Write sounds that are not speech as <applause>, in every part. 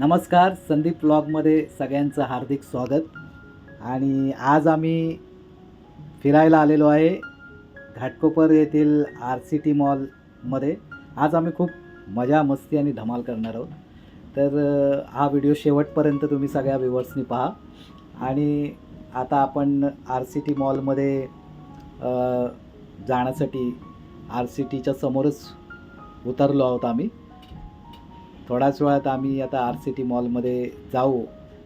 नमस्कार संदीप ब्लॉगमध्ये सगळ्यांचं हार्दिक स्वागत. आणि आज आम्ही फिरायला आलेलो आहे घाटकोपर येथील आर सी टी मॉलमध्ये. आज आम्ही खूप मजा मस्ती आणि धमाल करणार आहोत. तर हा व्हिडिओ शेवटपर्यंत तुम्ही सगळ्या व्ह्युअर्सनी पहा. आणि आता आपण आर सी टी मॉलमध्ये जाण्यासाठी आर सी टीच्या समोरच उतरलो आहोत आम्ही. थोड्याच वेळात आम्ही आता आर सी टी मॉलमध्ये जाऊ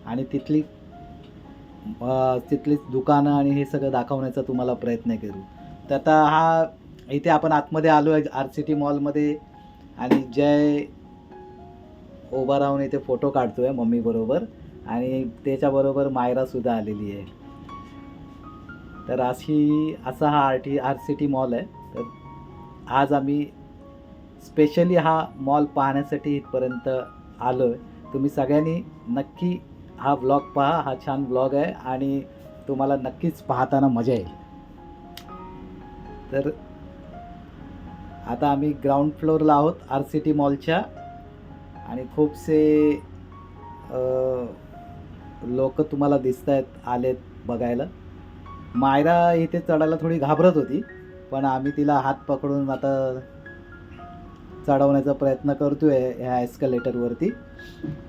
आणि तिथली तिथलीच दुकानं आणि हे सगळं दाखवण्याचा तुम्हाला प्रयत्न करू. तर आता हा इथे आपण आतमध्ये आलो आहे आर सी टी मॉलमध्ये आणि जय उभा राहून इथे फोटो काढतो आहे मम्मीबरोबर आणि त्याच्याबरोबर मायरासुद्धा आलेली आहे. तर अशी असा हा R T R C T mall आहे. तर आज आम्ही स्पेशली हा मॉल पाहण्यासाठी इथपर्यंत आलो आहे तुम्ही सगळ्यांनी नक्की हा ब्लॉग पहा हा छान ब्लॉग आहे आणि तुम्हाला नक्कीच पाहताना मजा येईल. तर आता आम्ही ग्राउंड फ्लोअरला आहोत आर सी टी मॉलच्या. आणि खूपसे लोक तुम्हाला दिसत आहेत आलेत बघायला. मायरा इथे चढायला थोडी घाबरत होती पण आम्ही तिला हात पकडून आता चढवण्याचा प्रयत्न करतोय ह्या एस्कलेटरवरती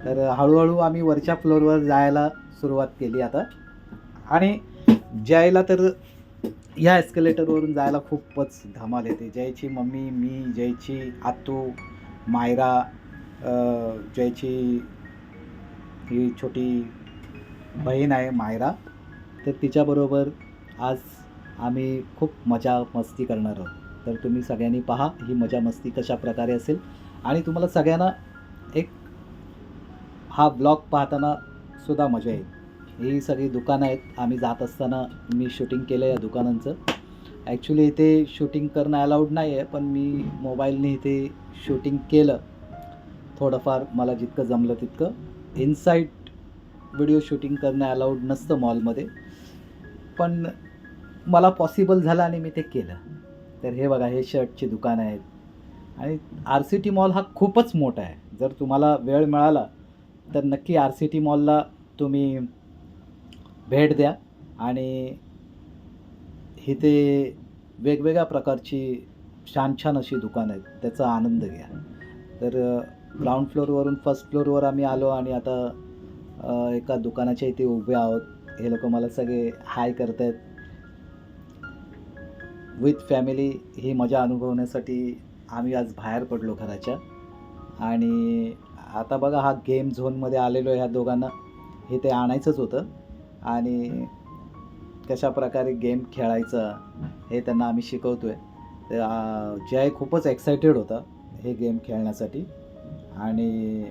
तर हळूहळू आम्ही वरच्या फ्लोअरवर जायला सुरुवात केली आता. आणि जयला तर ह्या एस्कलेटरवरून जायला खूपच धमाल येते. जयची मम्मी मी जयची आतू मायरा जयची ही छोटी बहीण आहे मायरा. तर तिच्याबरोबर आज आम्ही खूप मजा मस्ती करणार आहोत. तर तुम्ही सगळ्यांनी पहा ही मजा मस्ती कशा प्रकारे असेल. आणि तुम्हाला सगळ्यांना एक हा ब्लॉग पाहताना सुद्धा मजा येईल. ही सगळी दुकानं आहेत. आम्ही जात असताना मी शूटिंग केलं या दुकानांचं. ॲक्च्युली इथे शूटिंग करणं अलाउड नाही आहे पण मी मोबाईलने इथे शूटिंग केलं. थोडंफार मला जितकं जमलं तितकं. इनसाईट व्हिडिओ शूटिंग करणं अलाउड नसतं मॉलमध्ये पण मला पॉसिबल झालं आणि मी ते केलं. तर हे बघा हे शर्टची दुकानं आहेत. आणि आर सी टी मॉल हा खूपच मोठा आहे. जर तुम्हाला वेळ मिळाला तर नक्की आर सी टी मॉलला तुम्ही भेट द्या. आणि इथे वेगवेगळ्या प्रकारची छान छान अशी दुकानं आहेत. त्याचा आनंद घ्या. तर ग्राउंड फ्लोअरवरून फर्स्ट फ्लोअरवर आम्ही आलो आणि आता एका दुकानाच्या इथे उभे आहोत. हे लोक मला सगळे हाय करत आहेत विथ फॅमिली ही मजा अनुभवण्यासाठी आम्ही आज बाहेर पडलो घराच्या. आणि आता बघा हा गेम झोनमध्ये आलेलो आहे ह्या दोघांना. हे ते आणायचंच होतं. आणि कशा प्रकारे गेम खेळायचा हे त्यांना आम्ही शिकवतो आहे तर जय खूपच एक्सायटेड होता हे गेम खेळण्यासाठी. आणि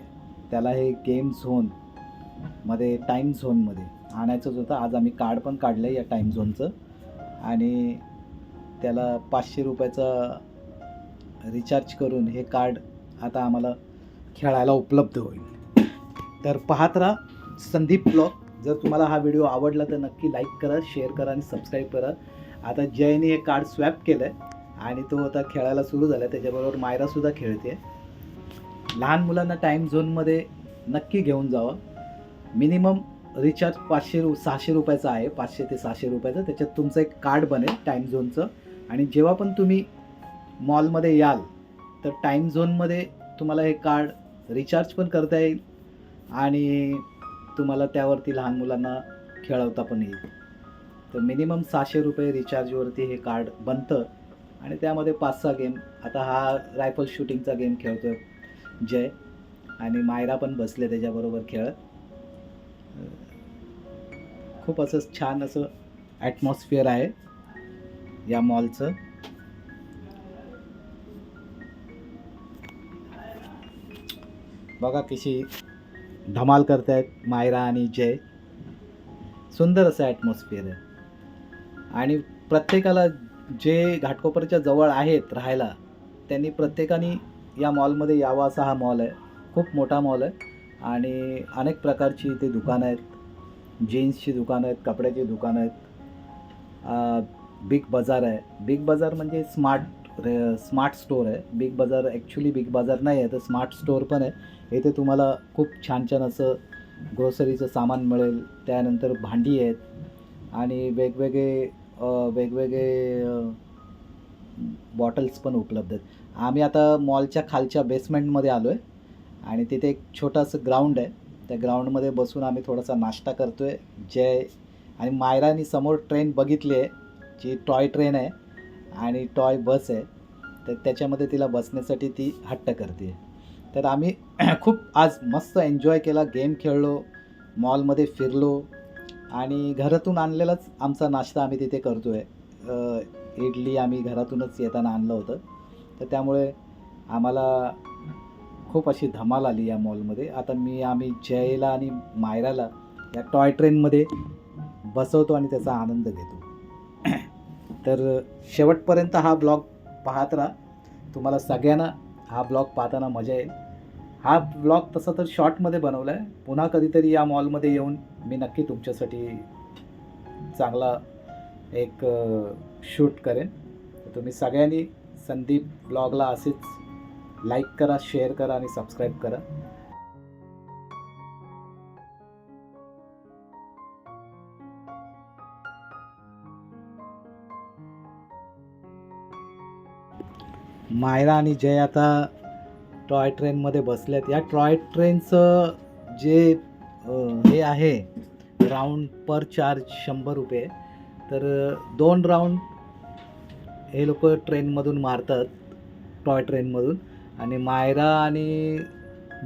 त्याला हे गेम झोनमध्ये टाईम झोनमध्ये आणायचंच होतं. आज आम्ही कार्ड पण काढलं आहे या टाईम झोनचं आणि त्याला पाचशे रुपयाचा रिचार्ज करून हे कार्ड आता आम्हाला खेळायला उपलब्ध होईल. तर पाहत राहा संदीप ब्लॉग जर तुम्हाला हा व्हिडिओ आवडला तर नक्की लाईक करा शेअर करा आणि सबस्क्राईब करा. आता जयने हे कार्ड स्वॅप केलं आहे आणि तो आता खेळायला सुरू झाला आहे त्याच्याबरोबर मायरासुद्धा खेळते लहान मुलांना टाईम झोनमध्ये नक्की घेऊन जावं. मिनिमम रिचार्ज पाचशे रु सहाशे रुपयाचा आहे. पाचशे ते सहाशे रुपयाचं. त्याच्यात तुमचं एक कार्ड बनेल टाईम झोनचं आणि जेव्हा पण तुम्ही मॉलमध्ये याल तर टाईम झोनमध्ये तुम्हाला हे कार्ड रिचार्ज पण करता येईल आणि तुम्हाला त्यावरती लहान मुलांना खेळवता पण येईल. तर मिनिमम सहाशे रुपये रिचार्जवरती हे कार्ड बनतं आणि त्यामध्ये पाच सहा गेम आता हा रायफल शूटिंगचा गेम खेळतो जय आणि मायरा पण बसले त्याच्याबरोबर खेळत खूप असं छान असं ॲटमॉस्फिअर आहे. या मॉलचं. बघा कशी धमाल करतायत मायरा आणि जय. सुंदर असं ॲटमॉस्फिअर आहे. आणि प्रत्येकाला जे घाटकोपरच्या जवळ आहेत राहायला त्यांनी प्रत्येकाने या मॉलमध्ये यावा असा हा मॉल आहे. खूप मोठा मॉल आहे. आणि अनेक प्रकारची इथे दुकानं आहेत. जीन्सची दुकानं आहेत कपड्याची दुकानं आहेत. बिग बाजार आहे. बिग बाजार म्हणजे स्मार्ट रे स्मार्ट स्टोअर आहे. Big Bazaar actually Big Bazaar नाही आहे तर स्मार्ट स्टोअर पण आहे. इथे तुम्हाला खूप छान छान असं ग्रोसरीचं सामान मिळेल. त्यानंतर भांडी आहेत. आणि वेगवेगळे वेगवेगळे बॉटल्स पण उपलब्ध आहेत. आम्ही आता मॉलच्या खालच्या बेसमेंटमध्ये आलो आहे आणि तिथे एक छोटंसं ग्राउंड आहे. त्या ग्राउंडमध्ये बसून आम्ही थोडासा नाश्ता करतो आहे जय. आणि मायरानी समोर ट्रेन बघितली आहे. जी टॉय ट्रेन आहे आणि टॉय बस आहे तर त्याच्यामध्ये तिला बसण्यासाठी ती हट्ट करते. तर आम्ही <clears throat> खूप आज मस्त एन्जॉय केला गेम खेळलो मॉलमध्ये फिरलो आणि घरातून आणलेलाच आमचा नाश्ता आम्ही तिथे करतो आहे इडली आम्ही घरातूनच येताना आणलं होतं. तर त्यामुळे आम्हाला खूप अशी धमाल आली या मॉलमध्ये आता मी आम्ही जयला आणि मायराला या टॉय ट्रेनमध्ये बसवतो आणि त्याचा आनंद घेतो. तर शेवटपर्यंत हा ब्लॉग पाहत राहा. तुम्हाला सगळ्यांना हा ब्लॉग पाहताना मजा येईल. हा ब्लॉग तसा तर शॉर्टमध्ये बनवला आहे पुन्हा कधीतरी या मॉलमध्ये येऊन मी नक्की तुमच्यासाठी चांगला एक शूट करेन. तुम्ही सगळ्यांनी संदीप ब्लॉगला असेच लाईक करा शेअर करा आणि सबस्क्राईब करा. मायरा आणि जय आता टॉय ट्रेनमध्ये बसल्यात. या टॉय ट्रेनचं जे हे आहे राऊंड पर चार्ज शंभर रुपये. तर दोन राऊंड हे लोक ट्रेनमधून मारतात टॉय ट्रेनमधून. आणि मायरा आणि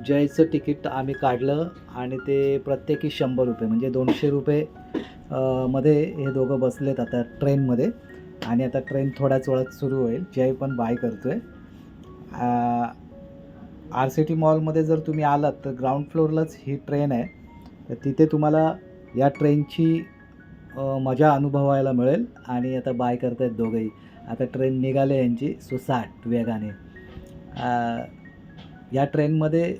जयचं तिकीट आम्ही काढलं आणि ते प्रत्येकी शंभर रुपये म्हणजे दोनशे रुपये मध्ये हे दोघं बसलेत आता ट्रेनमध्ये. आणि आता ट्रेन थोड्याच वेळात सुरू होईल. जय पण बाय करतो आहे आर सी टी मॉलमध्ये जर तुम्ही आलात तर ग्राउंड फ्लोअरलाच ही ट्रेन आहे. तर तिथे तुम्हाला या ट्रेनची मजा अनुभवायला मिळेल. आणि आता बाय करतायत दोघंही. आता ट्रेन निघाले यांची. सुसाट वेगाने. या ट्रेनमध्ये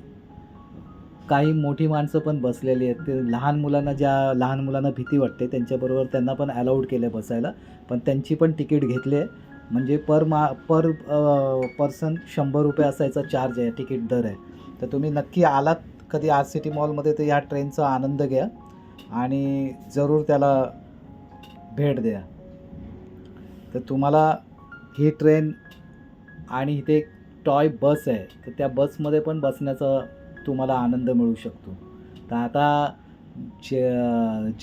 काही मोठी माणसं पण बसलेली आहेत. ते लहान मुलांना ज्या लहान मुलांना भीती वाटते त्यांच्याबरोबर त्यांना पण अलाउड केलं बसायला. पण त्यांची पण तिकीट घेतली आहे. म्हणजे पर मा पर पर्सन शंभर रुपये असायचा चार्ज आहे तिकीट दर आहे. तर तुम्ही नक्की आलात कधी आर सिटी मॉलमध्ये तर या ट्रेनचा आनंद घ्या आणि जरूर त्याला भेट द्या. तर तुम्हाला ही ट्रेन आणि इथे एक टॉय बस आहे. तर त्या बसमध्ये पण बसण्याचा तुम्हाला आनंद मिळू शकतो. तर आता ज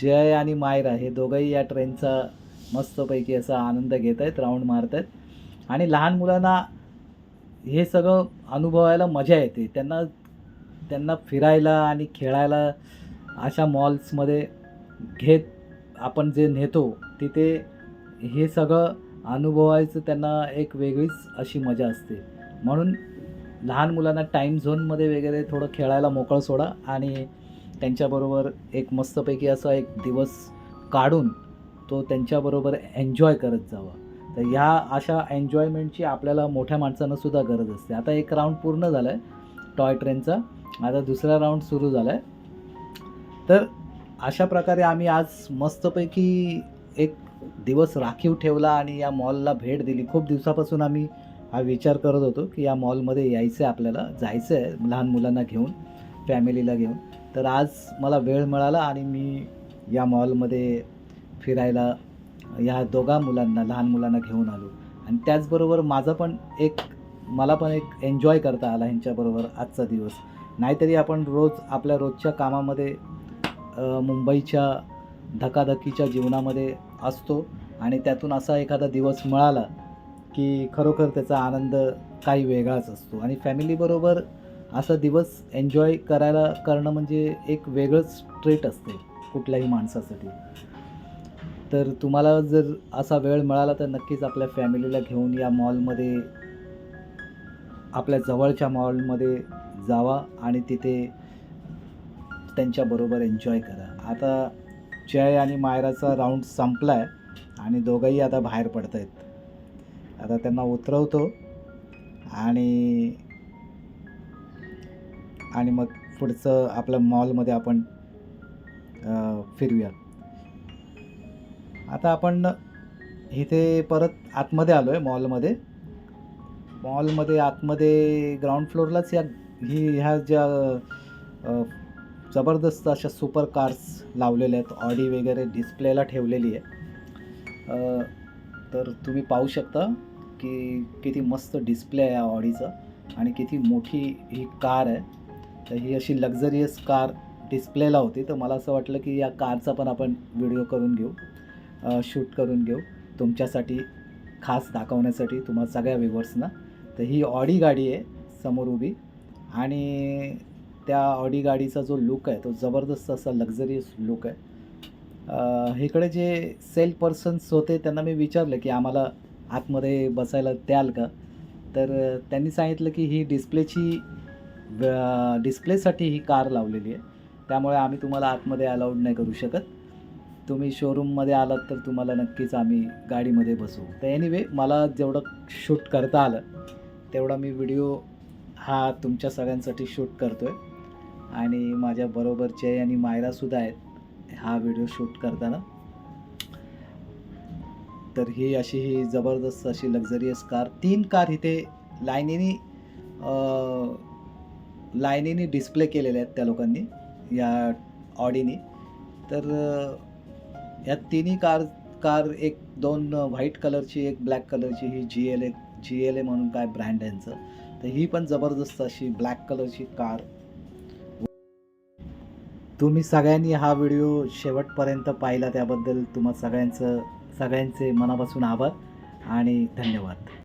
जय आणि मायरा हे दोघंही या ट्रेनचा मस्तपैकी असा आनंद घेत आहेत राऊंड मारत आहेत. आणि लहान मुलांना हे सगळं अनुभवायला मजा येते. त्यांना त्यांना फिरायला आणि खेळायला अशा मॉल्समध्ये घेत आपण जे नेतो तिथे हे सगळं अनुभवायचं त्यांना एक वेगळीच अशी मजा असते. म्हणून लहान मुलांना टाईम झोनमध्ये वगैरे थोडं खेळायला मोकळं सोडा आणि त्यांच्याबरोबर एक मस्तपैकी असा एक दिवस काढून तो त्यांच्याबरोबर एन्जॉय करत जावा. तर ह्या अशा एन्जॉयमेंटची आपल्याला मोठ्या माणसांनासुद्धा गरज असते. आता एक राऊंड पूर्ण झाला आहे टॉय ट्रेनचा आता दुसरा राऊंड सुरू झाला आहे तर अशा प्रकारे आम्ही आज मस्तपैकी एक दिवस राखीव ठेवला आणि या मॉलला भेट दिली. खूप दिवसापासून आम्ही हा विचार करत होतो की या मॉलमध्ये यायचं आहे आपल्याला जायचं आहे लहान मुलांना घेऊन फॅमिलीला घेऊन. तर आज मला वेळ मिळाला आणि मी या मॉलमध्ये फिरायला या दोघा मुलांना लहान मुलांना घेऊन आलो. आणि त्याचबरोबर माझं पण एक मला पण एक एन्जॉय करता आला ह्यांच्याबरोबर आजचा दिवस. नाहीतरी आपण रोज आपल्या रोजच्या कामामध्ये मुंबईच्या धकाधकीच्या जीवनामध्ये असतो आणि त्यातून असा एखादा दिवस मिळाला की खरोखर त्याचा आनंद काही वेगळाच असतो. आणि फॅमिलीबरोबर असा दिवस एन्जॉय करायला करणं म्हणजे एक वेगळंच ट्रेट असते कुठल्याही माणसासाठी. तर तुम्हाला जर असा वेळ मिळाला तर नक्कीच आपल्या फॅमिलीला घेऊन या मॉलमध्ये आपल्या जवळच्या मॉलमध्ये जावा आणि तिथे त्यांच्याबरोबर एन्जॉय करा. आता जय आणि मायराचा राऊंड संपला आहे आणि दोघंही आता बाहेर पडत आहेत आता त्यांना उतरवतो आणि आणि मग पुढचं आपल्या मॉलमध्ये आपण फिरूया. आता आपण इथे परत आतमध्ये आलो आहे मॉलमध्ये. मॉलमध्ये आतमध्ये ग्राउंड फ्लोअरलाच या ही ह्या ज्या जबरदस्त अशा सुपर कार्स लावलेल्या आहेत ऑडी वगैरे डिस्प्लेला ठेवलेली आहे. तर तुम्ही पाहू शकता. की किती मस्त डिस्प्ले आहे या ऑडीचा आणि किती मोठी ही कार आहे. तर ही अशी लक्झरियस कार डिस्प्लेला होती. तर मला असं वाटलं की या कारचा पण आपण व्हिडिओ करून घेऊ शूट करून घेऊ. तुमच्यासाठी खास दाखवण्यासाठी तुम्हाला सगळ्या व्हिवर्सना तर ही ऑडी गाडी आहे समोर उभी. आणि त्या ऑडी गाडीचा जो लुक आहे तो जबरदस्त असा लक्झरियस लुक आहे. इकडे जे सेल पर्सन्स होते त्यांना मी विचारलं की आम्हाला आतमध्ये बसायला द्याल का? तर त्यांनी सांगितलं की ही डिस्प्लेची डिस्प्लेसाठी ही कार लावलेली आहे. त्यामुळे आम्ही तुम्हाला आतमध्ये अलाउड नाही करू शकत. तुम्ही शोरूममध्ये आलात तर तुम्हाला नक्कीच आम्ही गाडीमध्ये बसवू. तर एनिवे मला जेवढं शूट करता आलं तेवढा मी व्हिडिओ हा तुमच्या सगळ्यांसाठी शूट करतो आहे आणि माझ्या बरोबरचे आणि मायरासुद्धा आहेत हा व्हिडिओ शूट करताना. तर ही अशी ही जबरदस्त अशी लक्झरियस कार तीन कार इथे लाईनीनी अं, लाईनीनी डिस्प्ले केलेले आहेत त्या लोकांनी या ऑडीनी तर अं, या तिन्ही कार कार एक दोन व्हाईट कलरची एक ब्लॅक कलरची ही G L A G L A म्हणून काय ब्रँड यांचं. तर ही पण जबरदस्त अशी ब्लॅक कलरची कार तुम्ही सगळ्यांनी हा व्हिडिओ शेवटपर्यंत पाहिला त्याबद्दल तुम्हा सगळ्यांचं सगळ्यांचे मनापासून आभार आणि धन्यवाद.